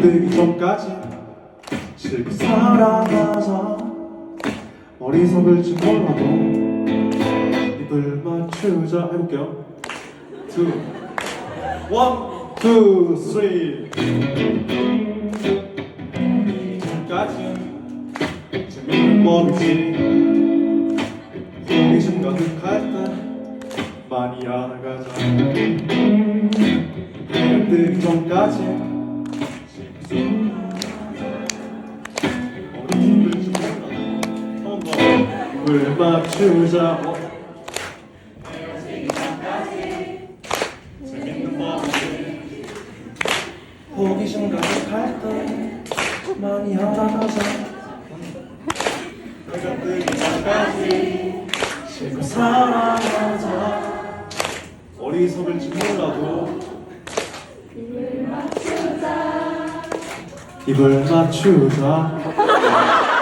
뜨기 전까지 실컷 살아가자. 어리석을지 몰라도 입을 맞추자. 해볼게요. Two. One two three. 전까지 재밌는 법이지 호기심 가득할 때 많이 알아가자. 해뜨기 전까지 입을 맞추자. 어. 호기심 가득할 때 많이 알아가자. 뜨기 전까지 실컷 살아가자. 어리석을지 몰라도 입을 맞추자